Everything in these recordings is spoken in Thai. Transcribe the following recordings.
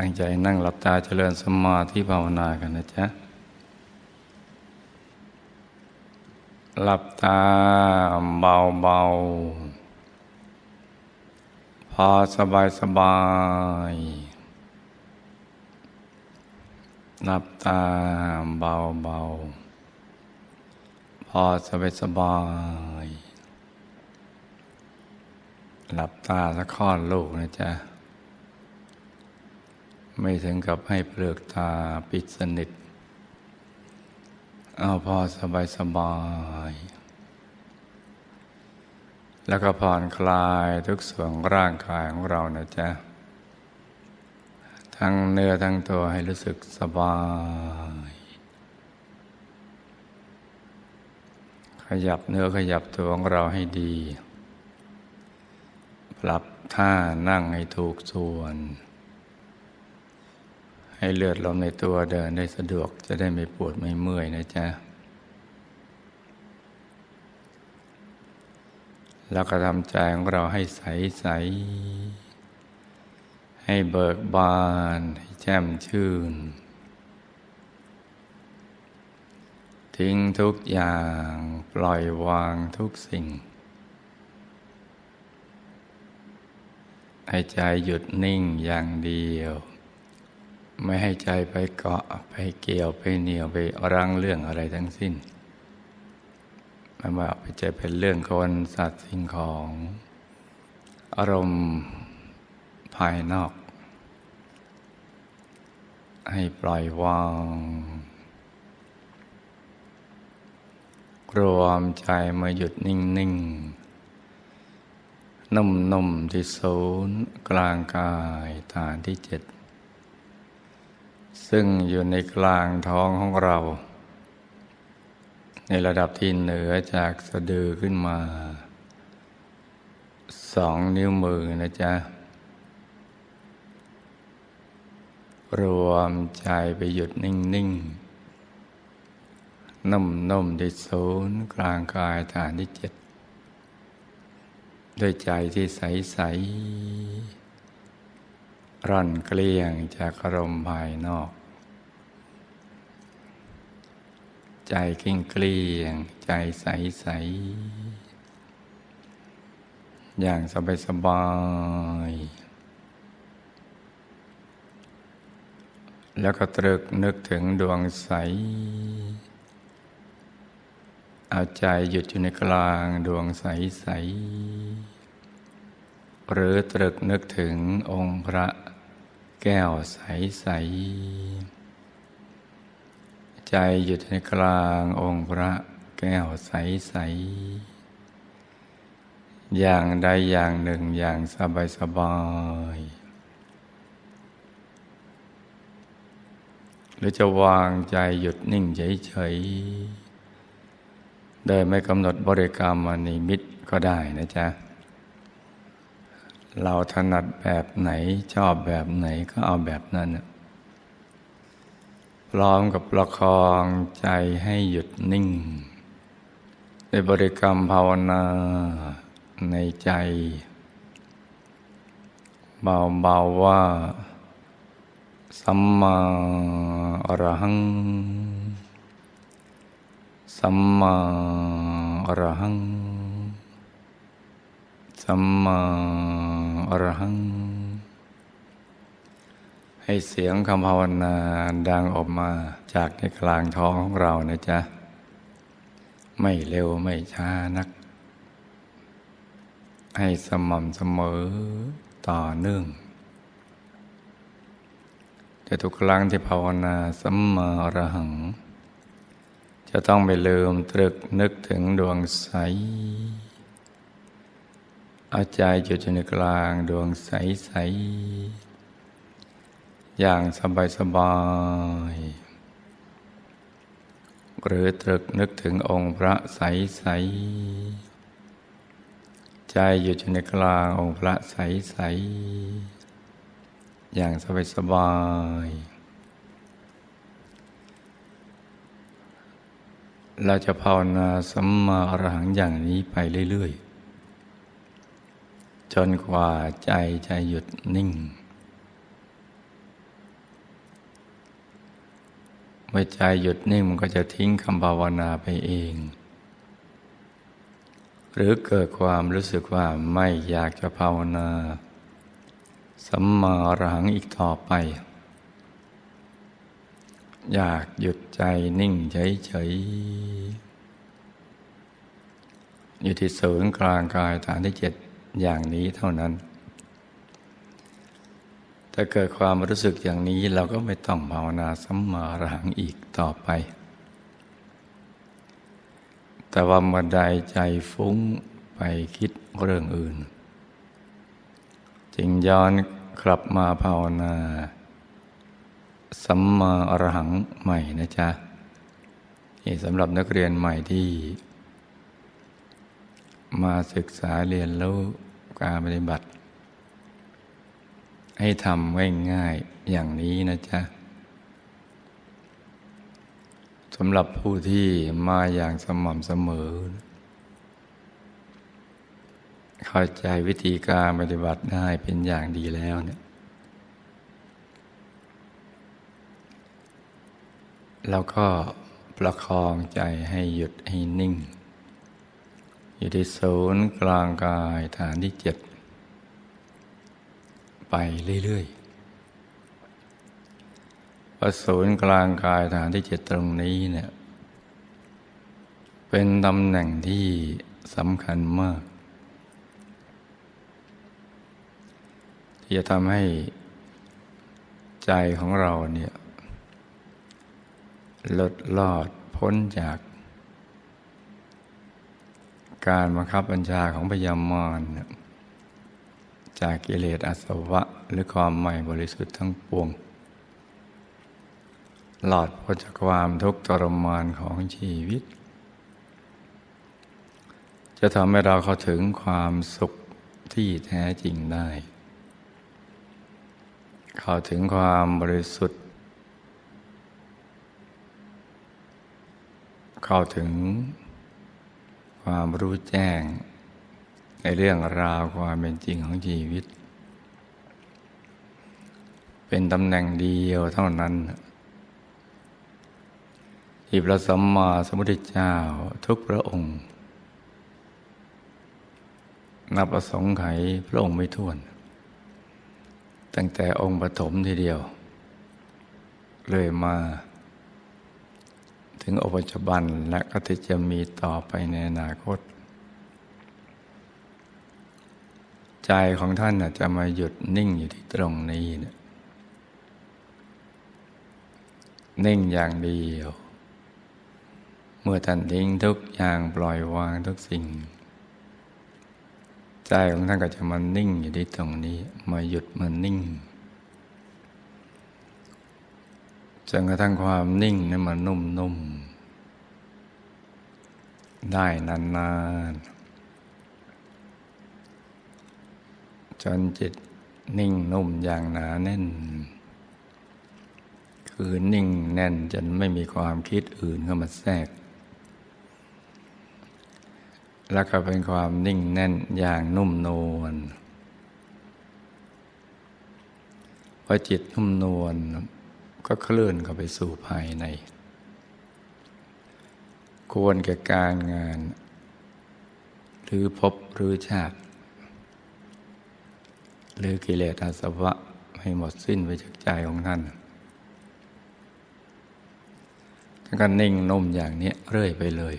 ตั้งใจนั่งหลับตาเจริญสมาธิภาวนากันนะจ๊ะ หลับตาเบาๆพอสบายสบาย หลับตาเบาๆพอสบายสบาย หลับตาสักค่อนลูกนะจ๊ะ ไม่ถึงกับให้เปลือกตาปิดสนิท เอาพอสบายสบาย แล้วก็ผ่อนคลายทุกส่วนร่างกายของเรานะจ๊ะ ทั้งเนื้อทั้งตัวให้รู้สึกสบาย ขยับเนื้อขยับตัวของเราให้ดี ปรับท่านั่งให้ถูกส่วน ให้เลือดลมในตัวเดินได้สะดวกจะได้ไม่ปวดไม่เมื่อยนะจ๊ะ แล้วก็ทำใจของเราให้ใสใส ให้เบิกบาน ให้แจ่มชื่น ทิ้งทุกอย่างปล่อยวางทุกสิ่ง ให้ใจหยุดนิ่งอย่างเดียว ไม่ให้ใจไปเกาะไปเกี่ยวไปเหนียวไปรังเรื่องอะไรทั้งสิ้นไม่ว่าไปใจเป็นเรื่องคนสัตว์สิ่งของ อารมณ์ภายนอก ให้ปล่อยวางรวมใจมาหยุดนิ่งๆนุ่มๆที่ศูนย์กลางกายฐานที่เจ็ด ซึ่งอยู่ในกลางท้องของเรา ในระดับที่เหนือจากสะดือขึ้นมาสองนิ้วมือนะจ๊ะ รวมใจไปหยุดนิ่ง ๆนุ่มๆที่ศูนย์กลางกายฐานที่เจ็ดด้วยใจที่ใส ๆ ร่อนเกลี้ยงจากอารมณ์ภายนอก ใจกิ้งเกลี้ยง ใจใสๆอย่างสบายสบายๆแล้วก็ตรึกนึกถึงดวงใส เอาใจหยุดอยู่ในกลางดวงใสๆหรือตรึกนึกถึงองค์พระ แก้วใส ๆ ใจหยุดในกลางองค์พระแก้วใส ๆ อย่างใดอย่างหนึ่งอย่างสบาย สบายหรือจะวางใจหยุดนิ่งเฉยๆโดยไม่กำหนดบริกรรมมนิมิตก็ได้นะจ๊ะ เราถนัดแบบไหนชอบแบบไหนก็เอาแบบนั้นนะพร้อมกับประคองใจให้หยุดนิ่งในบริกรรมภาวนาในใจ เบาๆว่า สัมมาอรหัง สัมมาอรหัง สัมมา อรหัง ให้เสียงคำภาวนาดังออกมาจากในกลางท้องของเรานะจ๊ะ ไม่เร็วไม่ช้านัก ให้สม่ำเสมอต่อเนื่องแต่ทุกครั้งที่ภาวนาสัมมาอรหัง จะต้องไม่ลืมตรึกนึกถึงดวงใส เอาใจจุดอยู่ในกลางดวงใส ๆ อย่างสบาย สบายๆหรือตรึกนึกถึงองค์พระใส ๆ ใจอยู่ในกลางองค์พระใส ๆ อย่างสบาย สบายเราจะภาวนาสัมมาอรหังอย่างนี้ไปเรื่อย ๆ นกว่าใจจะหยุดนิ่ง เมื่อใจหยุดนิ่งมันก็จะทิ้งคำภาวนาไปเอง หรือเกิดความรู้สึกว่าไม่อยากจะภาวนาสัมมารหังอีกต่อไป อยากหยุดใจนิ่งเฉยๆอยู่ที่ศูนย์กลางกายฐานที่เจ็ด อย่างนี้เท่านั้น ถ้าเกิดความรู้สึกอย่างนี้เราก็ไม่ต้องภาวนาสัมมาอรหังอีกต่อไป แต่ว่ามื่อใดใจฟุ้งไปคิดเรื่องอื่น จึงย้อนกลับมาภาวนาสัมมาอรหังใหม่นะจ๊ะนี่สำหรับนักเรียนใหม่ที่ มาศึกษาเรียนรู้ การปฏิบัติ ให้ทำง่ายๆอย่างนี้นะจ๊ะสำหรับผู้ที่มาอย่างสม่ำเสมอ เข้าใจวิธีการปฏิบัติได้เป็นอย่างดีแล้วเนี่ยแล้วก็ประคองใจให้หยุดให้นิ่ง อยู่ที่ศูนย์กลางกายฐานที่เจ็ดไปเรื่อยๆพอศูนย์กลางกายฐานที่เจ็ดตรงนี้เนี่ยเป็นตำแหน่งที่สำคัญมาก ที่จะทำให้ใจของเราเนี่ยลดลอดพ้นจาก การบังคับบัญชาของพยามารจากกิเลสอาสวะหรือความใหม่บริสุทธิ์ทั้งปวง หลอดพ้นจากความทุกข์ทรมานของชีวิต จะทำให้เราเข้าถึงความสุขที่แท้จริงได้ เข้าถึงความบริสุทธิ์ เข้าถึง ความรู้แจ้ง ในเรื่องราวความเป็นจริงของชีวิต เป็นตำแหน่งเดียวเท่านั้นที่พระสัมมาสัมพุทธเจ้าทุกพระองค์ นับประสงค์ไขพระองค์ไม่ท้วน ตั้งแต่องค์ปฐมทีเดียว เลยมา ถึงอปัจจุบันและก็ที่จะมีต่อไปในอนาคต ใจของท่านจะมาหยุดนิ่งอยู่ที่ตรงนี้เนี่ยนิ่งอย่างเดียว เมื่อท่านทิ้งทุกอย่างปล่อยวางทุกสิ่ง ใจของท่านก็จะมานิ่งอยู่ที่ตรงนี้ มาหยุดมานิ่ง จนกระทั่งความนิ่งนั้นมันนุ่มๆ ได้นานๆ จนจิตนิ่งนุ่มอย่างหนาแน่น คือนิ่งแน่นจนไม่มีความคิดอื่นเข้ามาแทรก แล้วก็เป็นความนิ่งแน่นอย่างนุ่มนวลพอจิตนุ่มนวล ก็เคลื่อนเข้าไปสู่ภายใน ควรแก่การงาน หรือพบหรือชาติ หรือกิเลสอาสวะให้หมดสิ้นไปจากใจของท่านท่านก็นิ่งนุ่มอย่างนี้เรื่อยไปเลย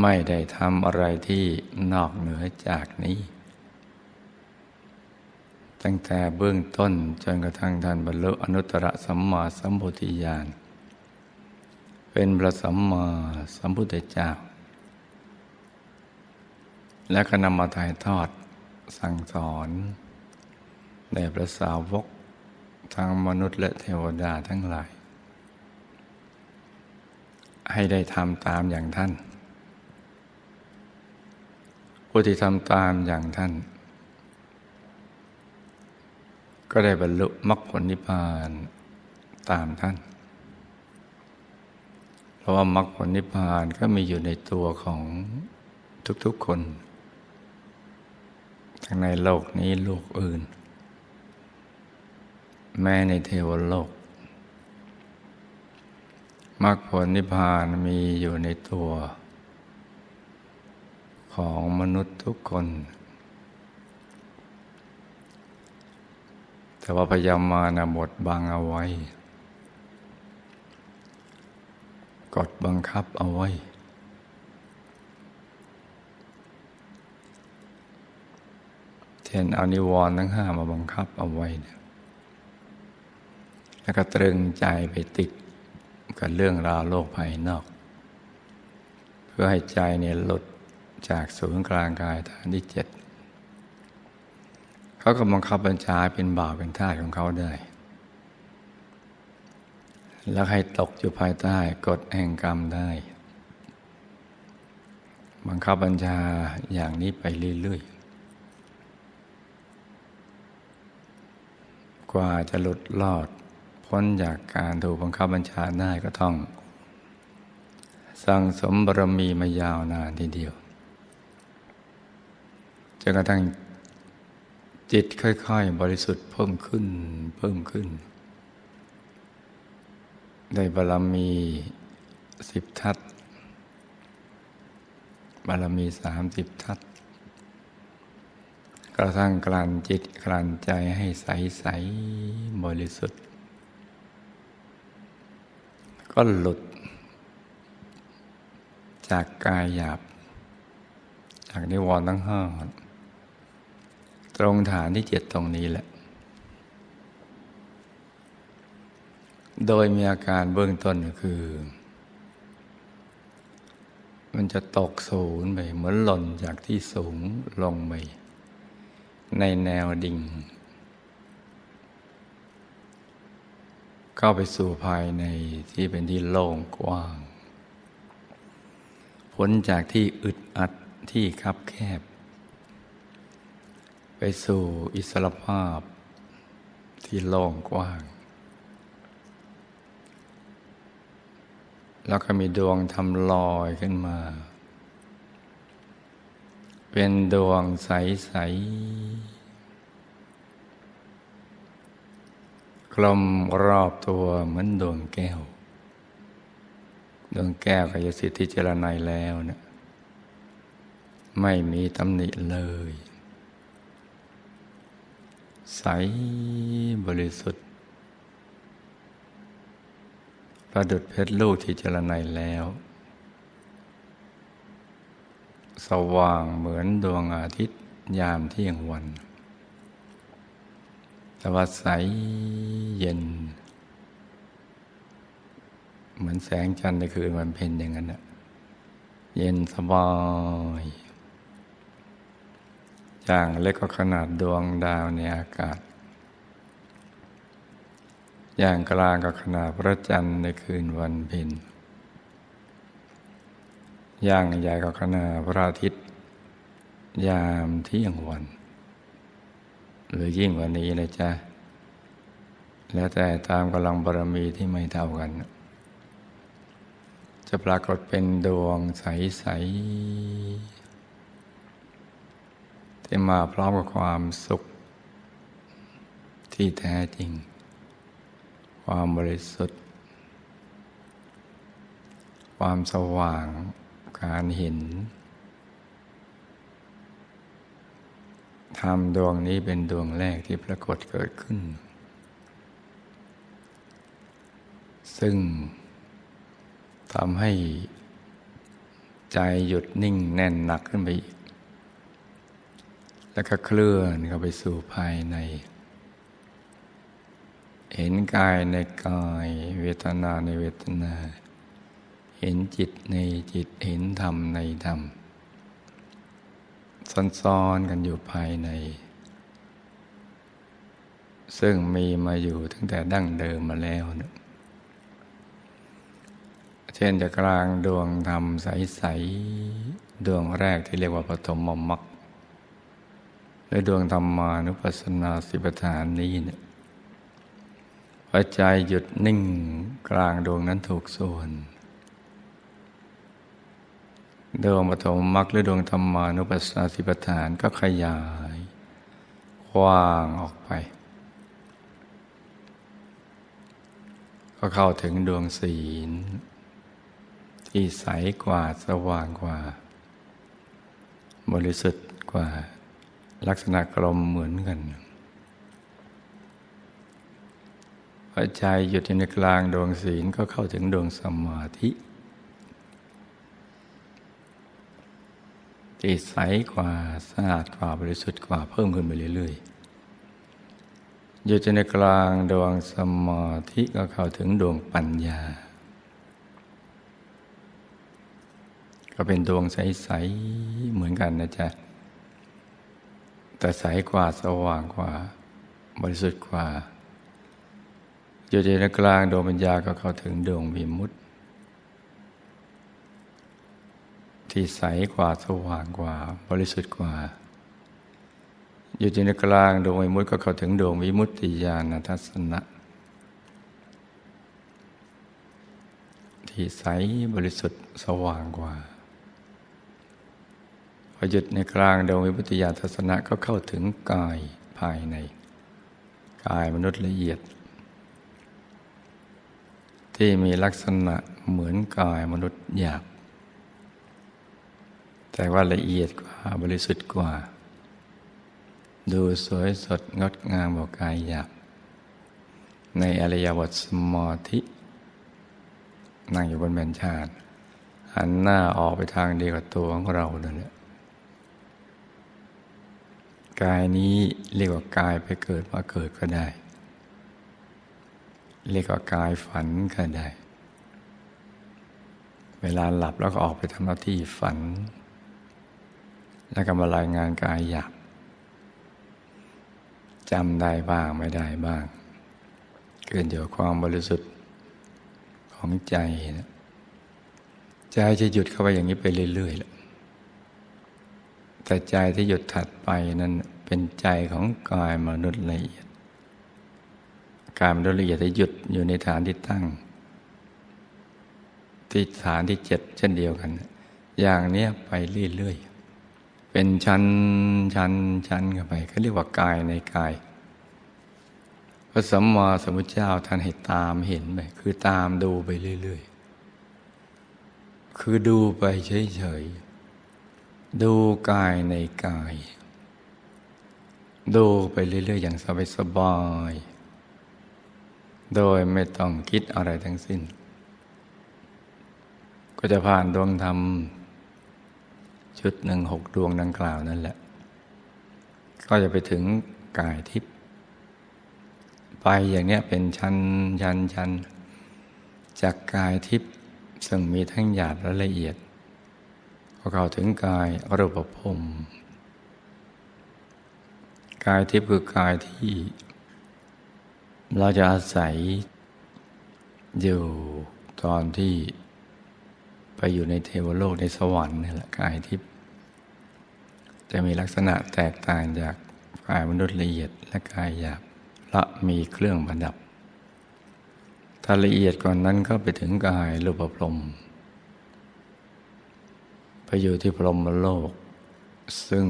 ไม่ได้ทำอะไรที่นอกเหนือจากนี้ ตั้งแต่เบื้องต้นจนกระทั่งท่านบรรลุอนุตตรสัมมาสัมพุทธิญาณเป็นพระสัมมาสัมพุทธเจ้า และก็นำมาถ่ายทอดสั่งสอนแด่พระสาวกทั้งมนุษย์และเทวดาทั้งหลาย ให้ได้ทำตามอย่างท่านผู้ที่ทำตามอย่างท่าน ก็ได้บรรลุมรรคผลนิพพานตามท่าน เพราะว่ามรรคผลนิพพานก็มีอยู่ในตัวของทุกๆคน ทั้งในโลกนี้โลกอื่น แม้ในเทวโลกมรรคผลนิพพานมีอยู่ในตัว ของมนุษย์ทุกคน แต่ว่าพยายามมานะบดบังเอาไว้ กดบังคับเอาไว้ เช่นเอานิวรณ์ทั้งห้ามาบังคับเอาไว้เนี่ยแล้วก็ตรึงใจไปติดกับเรื่องราวโลกภายนอก เพื่อให้ใจเนี่ยหลุดจากศูนย์กลางกายฐานที่เจ็ด เขาก็บังคับบัญชาเป็นบ่าวเป็นท่าของเขาได้ แล้วให้ตกอยู่ภายใต้กฎแห่งกรรมได้ บังคับบัญชาอย่างนี้ไปเรื่อยๆ กว่าจะหลุดรอดพ้นจากการถูกบังคับบัญชาได้ก็ต้อง สั่งสมบารมีมายาวนานทีเดียวจนกระทั่ง จิตค่อยๆ บริสุทธิ์เพิ่มขึ้น เพิ่มขึ้น ได้บารมีสิบทัศบารมีสามสิบทัศกระทั่งกลั่นจิตกลั่นใจให้ใสใสบริสุทธิ์ ก็หลุด จากกายหยาบ จากนิวรณ์ทั้งห้า ตรงฐานที่เจ็ดตรงนี้แหละ โดยมีอาการเบื้องต้นก็คือ มันจะตกศูนย์ไปเหมือนหล่นจากที่สูงลงไปในแนวดิ่ง เข้าไปสู่ภายในที่เป็นที่โล่งกว้าง พ้นจากที่อึดอัดที่คับแคบ ไปสู่อิสรภาพที่โล่งกว้าง แล้วก็มีดวงทำลอยขึ้นมา เป็นดวงใส ๆ กลมรอบตัวเหมือนดวงแก้ว ดวงแก้วกายสิทธิเจรไนยแล้วเนะไม่มีตำหนิเลย ใสบริสุทธิ์ ประดุดเพชรลูกที่เจรไนยแล้ว สว่างเหมือนดวงอาทิตย์ยามเที่ยงวันแต่ว่าใสเย็น เหมือนแสงจันทร์ในคืนวันเพ็ญอย่างนั้นนะเย็นสบาย อย่างเล็กก็ขนาดดวงดาวในอากาศ อย่างกลางก็ขนาดพระจันทร์ในคืนวันเพ็ญอย่างใหญ่ก็ขนาดพระอาทิตย์ ยามเที่ยงวัน หรือยิ่งกว่านี้นะจ๊ะ แล้วแต่ตามกำลังบารมีที่ไม่เท่ากัน จะปรากฏเป็นดวงใส ๆ ที่มาพร้อมกับความสุข ที่แท้จริง ความบริสุทธิ์ ความสว่างการเห็นธรรมดวงนี้เป็นดวงแรกที่ปรากฏเกิดขึ้น ซึ่งทำให้ใจหยุดนิ่งแน่นหนักขึ้นไปอีก แล้วก็เคลื่อนเข้าไปสู่ภายใน เห็นกายในกาย เวทนาในเวทนา เห็นจิตในจิตเห็นธรรมในธรรมซ้อนๆกันอยู่ภายใน ซึ่งมีมาอยู่ตั้งแต่ดั้งเดิมมาแล้วนะเช่นจะกลางดวงธรรมใส ๆ ดวงแรกที่เรียกว่าปฐมมรรค และดวงธรรมานุปัสสนาสิบฐานนี้เนี่ยพอใจหยุดนิ่งกลางดวงนั้นถูกส่วน ดวงปฐมมรรคหรือดวงธรรมานุปัสสนาสิบฐานก็ขยายกว้างออกไป ก็เข้าถึงดวงศีล ที่ใสกว่าสว่างกว่า บริสุทธิ์กว่า ลักษณะกลมเหมือนกันพอใจหยุดอยู่ในกลางดวงศีลก็เข้าถึงดวงสมาธิที่ใสกว่าสะอาดกว่าบริสุทธิ์กว่าเพิ่มขึ้นไปเรื่อยๆ อยู่ในกลางดวงสมาธิก็เข้าถึงดวงปัญญา ก็เป็นดวงใส ๆ เหมือนกันนะจ๊ะ แต่ใสกว่าสว่างกว่า บริสุทธิ์กว่าอยู่ในกลางดวงปัญญาก็เข้าถึงดวงวิมุตติ ที่ใสกว่าสว่างกว่า บริสุทธิ์กว่าอยู่ในกลางดวงวิมุตติก็เข้าถึงดวงวิมุตติญาณทัศนะที่ใสบริสุทธิ์สว่างกว่า พอหยุดในกลางดวงวิมุตติญาทัศนะก็เข้าถึงกายภายใน กายมนุษย์ละเอียด ที่มีลักษณะเหมือนกายมนุษย์หยาบ แต่ว่าละเอียดกว่าบริสุทธิ์กว่า ดูสวยสดงดงามกว่ากายหยาบ ในอริยบทสมาธินั่งอยู่บนแผ่นชาติหันหน้าออกไปทางเดียวกับตัวของเราเนั่นแหละ กายนี้เรียกว่ากายไปเกิดมาเกิดก็ได้ เรียกว่ากายฝันก็ได้ เวลาหลับแล้วก็ออกไปทำหน้าที่ฝัน แล้วก็มารายงานกายหยาบจำได้บ้างไม่ได้บ้าง เกินเดี๋ยวความบริสุทธิ์ของใจนะใจจะหยุดเข้าไปอย่างนี้ไปเรื่อยๆแหละแต่ใจที่หยุดถัดไปนั้น เป็นใจของกายมนุษย์ละเอียด กายมนุษย์ละเอียดจะหยุดอยู่ในฐานที่ตั้ง ที่ฐานที่เจ็ดเช่นเดียวกัน อย่างเนี้ยไปเรื่อยๆ เป็นชั้นชั้นชั้นกันไปเขาเรียกว่ากายในกาย พระสัมมาสัมพุทธเจ้าท่านให้ตามเห็นไปคือตามดูไปเรื่อยๆ คือดูไปเฉยๆ ดูกายในกาย ดูไปเรื่อย ๆ อย่างสบายๆโดยไม่ต้องคิดอะไรทั้งสิ้น ก็จะผ่านดวงธรรม ชุดหนึ่งหกดวงดังกล่าวนั่นแหละ ก็จะไปถึงกายทิพย์ไปอย่างเนี้ยเป็นชั้นชั้นชั้นจากกายทิพย์ซึ่งมีทั้งหยาบและละเอียดพอเข้าถึงกายรูปภพ กายทิพย์คือกายที่ เราจะอาศัย อยู่ตอนที่ไปอยู่ในเทวโลกในสวรรค์นี่แหละกายทิพย์จะมีลักษณะแตกต่างจากกายมนุษย์ละเอียดและกายหยาบละมีเครื่องประดับถ้าละเอียดกว่านนั้นก็ไปถึงกายรูปพรหมไปอยู่ที่พรหมโลก ซึ่ง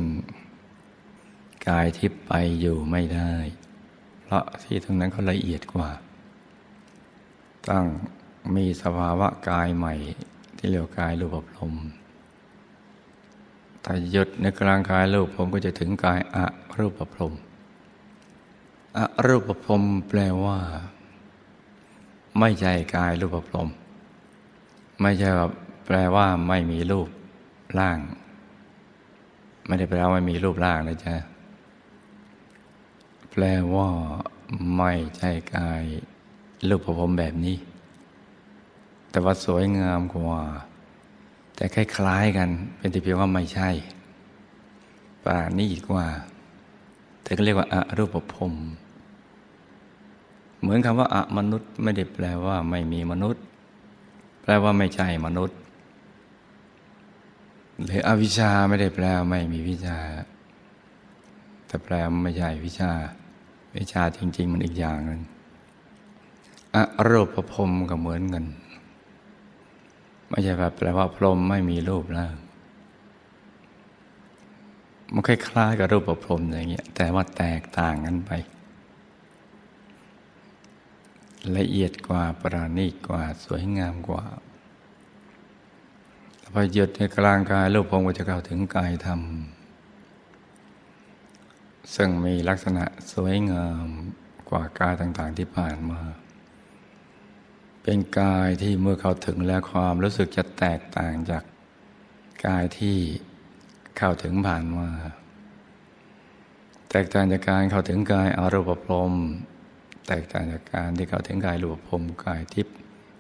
กายทิพย์ไปอยู่ไม่ได้ เพราะที่ตรงนั้นก็ละเอียดกว่าตั้งมีสภาวะกายใหม่ ที่เรียกกายรูปพรมถ้าหยุดในกลางกายรูปผมก็จะถึงกายอะรูปพรมอรูปพรมแปลว่า ไม่ใช่กายรูปพรมไม่ใช่ว่าแปลว่าไม่มีรูปร่าง ไม่ได้แปลว่าไม่มีรูปร่างนะจ๊ะ แปลว่า ไม่ใช่กายรูปพรมแบบนี้ แต่ว่าสวยงามกว่า แต่คล้ายๆกัน เป็นแต่เพียงว่าไม่ใช่ป่านี่อีกว่าแต่ก็เรียกว่าอารูปภพเหมือนคำว่าอมนุษย์ไม่ได้แปลว่า ไม่มีมนุษย์ แปลว่าไม่ใช่มนุษย์หรืออวิชชาไม่ได้แปลว่าไม่มีวิชา แต่แปลไม่ใช่วิชา วิชาจริง ๆ มันอีกอย่างหนึ่งอรูปภพก็เหมือนกันไม่ใช่แบบแปลว่าพรหมไม่มีรูปร่างมันคล้ายๆกับรูปประพรมอย่างเงี้ยแต่ว่าแตกต่างกันไป ละเอียดกว่าประณีตกว่าสวยงามกว่าพอหยุดในกลางกายรูปพรมก็จะเข้าถึงกายธรรม ซึ่งมีลักษณะสวยงามกว่ากายต่างๆที่ผ่านมา เป็นกายที่เมื่อเขาถึงแล้วความรู้สึกจะแตกต่างจากกายที่เข้าถึงผ่านมา แตกต่างจากการเข้าถึงกายอารูปพรม แตกต่างจากการที่เข้าถึงกายรูปพรมกายทิพย์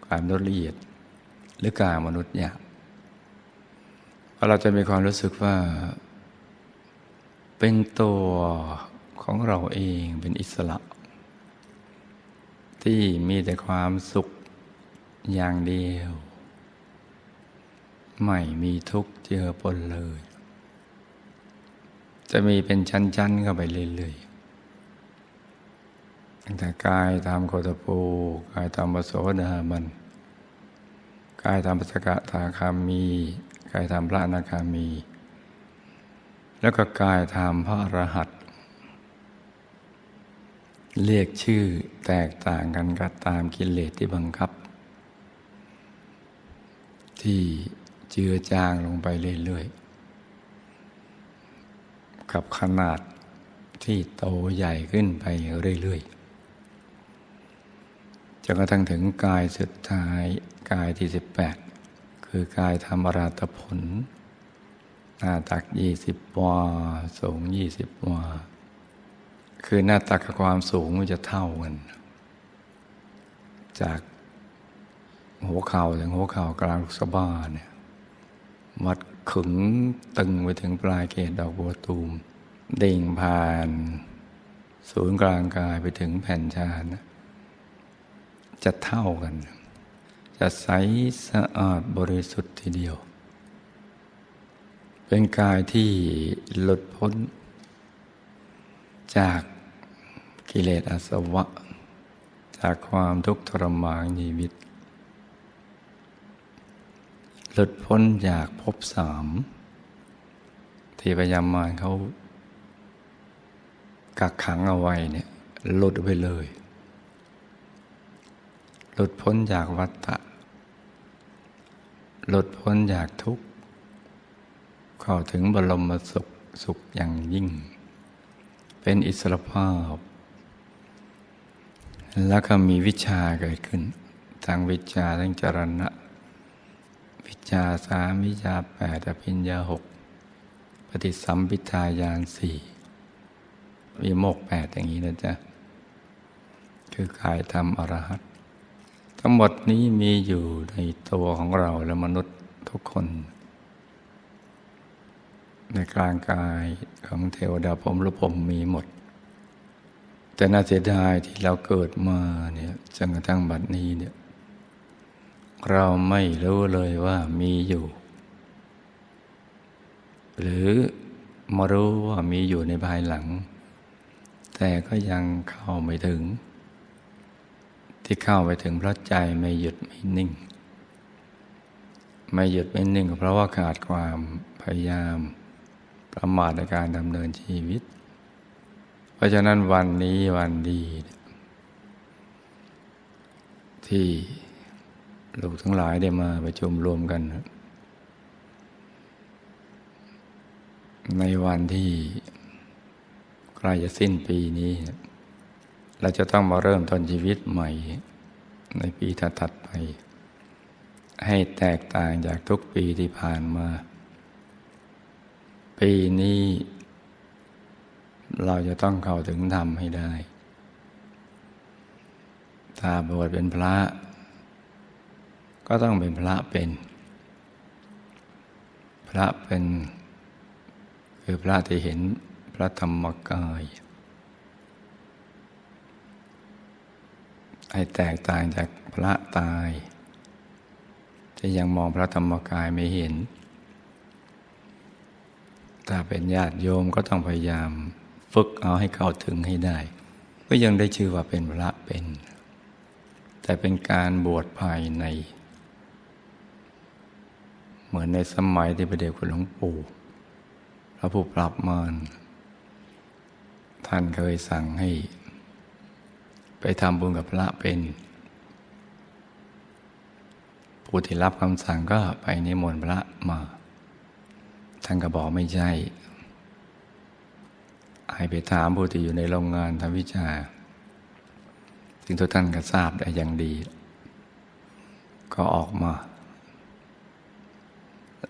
กายมนุษย์ละเอียด หรือกายมนุษย์หยาบเพราะเราจะมีความรู้สึกว่า เป็นตัวของเราเองเป็นอิสระ ที่มีแต่ความสุขอย่างเดียว ไม่มีทุกข์เจือปนเลย จะมีเป็นชั้นๆเข้าไปเรื่อยๆตั้งแต่กายตามโคตปูกายตามปโสดาบันกายตามปัสกะทาคามี กายตามพระอนาคามี แล้วก็กายตามพระอรหัตเรียกชื่อแตกต่างกันก็ตามกิเลสที่บังคับ ที่เจือจางลงไปเรื่อยๆ กับขนาดที่โตใหญ่ขึ้นไปเรื่อยๆจนกระทั่งถึงกายสุดท้ายกายที่สิบแปดคือกายธรรมราตผล หน้าตักยี่สิบวาสูงยี่สิบวาคือหน้าตักกับความสูงมันจะเท่ากัน จากหัวเข่าถึงหัวเข่ากลางลูกสะบ้าเนี่ยวัดขึงตึงไปถึงปลายเกศดอกบัวตูมเด่งผ่าน ศูนย์กลางกายไปถึงแผ่นชานจะเท่ากัน จะใสสะอาดบริสุทธิ์ทีเดียว เป็นกายที่หลุดพ้น จากกิเลสอาสวะ จากความทุกข์ทรมานชีวิต หลุดพ้นจากภพสามที่พยามาเขากักขังเอาไว้เนี่ยหลุดไปเลย หลุดพ้นจากวัฏฏะหลุดพ้นจากทุกข์ เข้าถึงบรมสุขสุขอย่างยิ่ง เป็นอิสรภาพ แล้วก็มีวิชาเกิดขึ้น ทางวิชาทั้งจรณะ วิชาสามวิชาแปดอภิญญาหกปฏิสัมพิทายานสี่วิโมกแปดอย่างนี้นะจ๊ะ คือกายธรรมอรหัตทั้งหมดนี้มีอยู่ในตัวของเราและมนุษย์ทุกคน ในกลางกายของเทวดาพรมหรือพรมมีหมด แต่น่าเสียดายที่เราเกิดมาเนี่ยจนกระทั่งบัดนี้เนี่ยเราไม่รู้เลยว่ามีอยู่ หรือมารู้ว่ามีอยู่ในภายหลัง แต่ก็ยังเข้าไม่ถึง ที่เข้าไปถึงเพราะใจไม่หยุดไม่นิ่ง ไม่หยุดไม่นิ่งก็เพราะว่าขาดความพยายาม ประมาทในการดำเนินชีวิต เพราะฉะนั้นวันนี้วันดี ที่ลูกทั้งหลายได้มาประชุมรวมกัน ในวันที่ใกล้จะสิ้นปีนี้ เราจะต้องมาเริ่มต้นชีวิตใหม่ ในปีถัดๆไป ให้แตกต่างจากทุกปีที่ผ่านมา ปีนี้ เราจะต้องเข้าถึงธรรมให้ได้ ถ้าบวชเป็นพระ ก็ต้องเป็นพระเป็น พระเป็น คือพระที่เห็นพระธรรมกาย ให้แตกต่างจากพระตาย ที่ยังมองพระธรรมกายไม่เห็น ถ้าเป็นญาติโยมก็ต้องพยายาม ฝึกเอาให้เข้าถึงให้ได้ ก็ยังได้ชื่อว่าเป็นพระเป็น แต่เป็นการบวชภายใน เหมือนในสมัยที่พระเดชคุณหลวงปู่พระผู้ปรับมารท่านเคยสั่งให้ ไปทำบุญกับพระเป็นผู้ที่รับคำสั่งก็ไปนิมนต์พระมา ท่านก็บอกไม่ใช่ ให้ไปถามผู้ที่อยู่ในโรงงานทำวิชา ซึ่งทุกท่านก็ทราบได้อย่างดี ก็ออกมา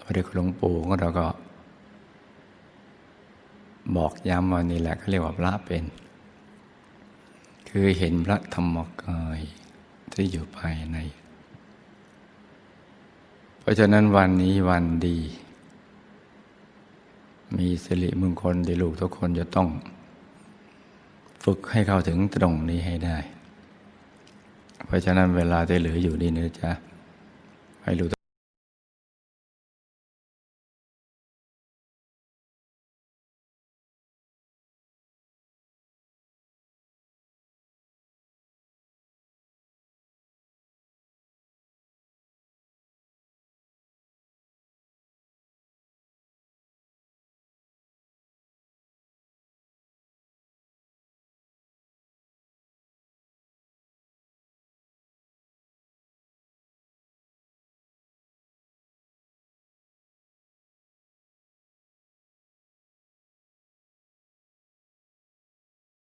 พระเดชหลวงปู่ของเราก็ บอกย้ำว่านี่แหละเขาเรียกว่าพระเป็น คือเห็นพระธรรมกายที่อยู่ภายใน เพราะฉะนั้นวันนี้วันดี มีสิริมงคลที่ลูกทุกคนจะต้อง ฝึกให้เข้าถึงตรงนี้ให้ได้ เพราะฉะนั้นเวลาที่เหลืออยู่นี่นะจ๊ะให้ลูก